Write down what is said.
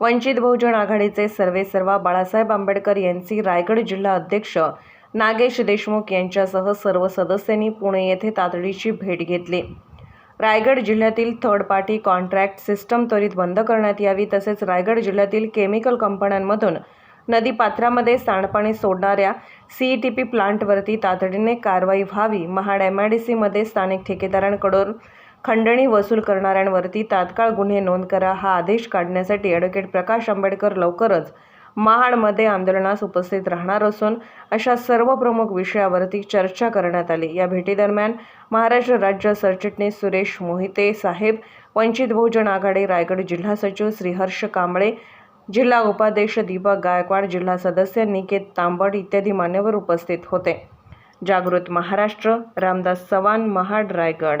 वंचित बहुजन आघाडीचे सर्वेसर्वा बाळासाहेब आंबेडकर यांची रायगड जिल्हा अध्यक्ष नागेश देशमुख यांच्यासह सर्व सदस्यांनी पुणे येथे तातडीची भेट घेतली. रायगड जिल्ह्यातील थर्ड पार्टी कॉन्ट्रॅक्ट सिस्टम त्वरित बंद करण्यात यावी तसेच रायगड जिल्ह्यातील केमिकल कंपन्यांमधून नदीपात्रामध्ये सांडपाणी सोडणाऱ्या सीई टी पी प्लांटवरती तातडीने कारवाई व्हावी महाड एम आय डी सीमध्ये स्थानिक ठेकेदारांकडून खंडणी वसूल करणाऱ्यांवरती तात्काळ गुन्हे नोंद करा हा आदेश काढण्यासाठी ॲडव्होकेट प्रकाश आंबेडकर लवकरच महाडमध्ये आंदोलनास उपस्थित राहणार असून अशा सर्व प्रमुख विषयावरती चर्चा करण्यात आली. या भेटीदरम्यान महाराष्ट्र राज्य सरचिटणीस सुरेश मोहिते साहेब वंचित बहुजन आघाडी रायगड जिल्हा सचिव श्रीहर्ष कांबळे जिल्हा उपाध्यक्ष दीपक गायकवाड जिल्हा सदस्य निकेत तांबड इत्यादी मान्यवर उपस्थित होते. जागृत महाराष्ट्र रामदास चव्हाण महाड रायगड.